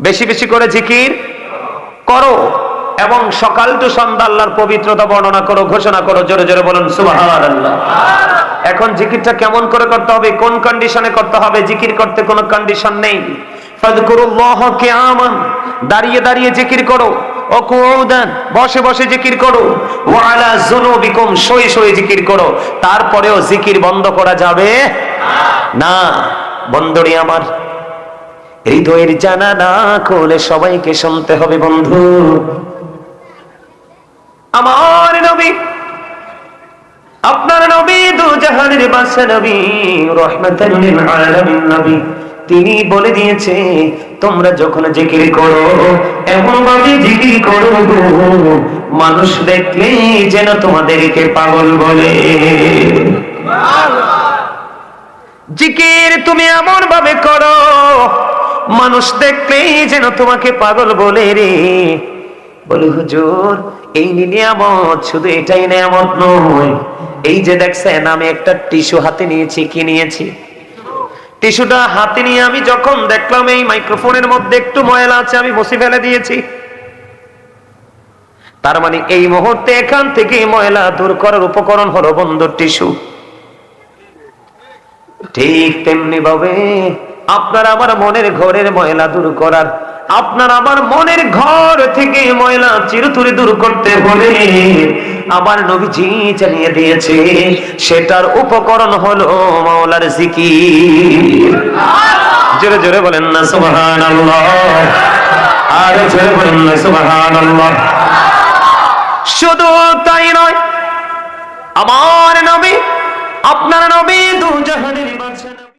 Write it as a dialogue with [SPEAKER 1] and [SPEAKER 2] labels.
[SPEAKER 1] বেশি বেশি করে জিকির করো এবং সকাল টু সন্ধ্যা আল্লাহর পবিত্রতা বর্ণনা করো, ঘোষণা করো, জোরে জোরে বলুন এখন জিকিরটা কেমন করে করতে হবে, কোন কন্ডিশনে করতে হবে, জিকির করতে কোনো কন্ডিশন নেই। দাঁড়িয়ে দাঁড়িয়ে জিকির করো। বসে বসে জিকির করো। ওয়া আলা যুনুবিকুম, শুয়ে শুয়ে জিকির করো। তারপরেও জিকির বন্ধ করা যাবে না। বন্ধুরি আমার। হৃদয়ের জানা না খুলে সবাইকে শুনতে হবে, বন্ধু। আমার নবী, আপনার নবী, দু জাহানের বাসা নবী রহমাতাল নবী, তিনি বলে দিয়েছে, তোমরা যখন জিকির করো এমন ভাবে জিকির করো মানুষ দেখলে যেন তোমাদেরকে পাগল বলে। জিকির তুমি এমন ভাবে করো মানুষ দেখলেই যেন তোমাকে পাগল বলে রে। বলে, হুজুর, এই নিয়ামত শুধু এটাই নিয়ামত নয়। এই যে দেখছেন, আমি একটা টিস্যু হাতে নিয়েছি, কি নিয়েছি? টিস্যুটা হাতে নিয়ে আমি যখন দেখলাম এই মাইক্রোফোনের মধ্যে একটু ময়লা আছে, আমি মুছে ফেলে দিয়েছি। তার মানে এই মুহূর্তে এখান থেকে ময়লা দূর করার উপকরণ হলো বন্ধুর টিস্যু। ঠিক তেমনি ভাবে আপনার আমার মনের ঘরের ময়লা দূর করার, আপনার আমার মনের ঘর থেকে ময়লা চিরতুরি দূর করতে হলে আমার নবীজি জানিয়ে দিয়েছে, সেটার উপকরণ হলো মাওলার জিকির। জোরে জোরে বলেন না, সুবহানাল্লাহ। আর জোরে বলেন না, সুবহানাল্লাহ। শুধু তাই নয়, আমার নবী, আপনার নবী দু জাহানের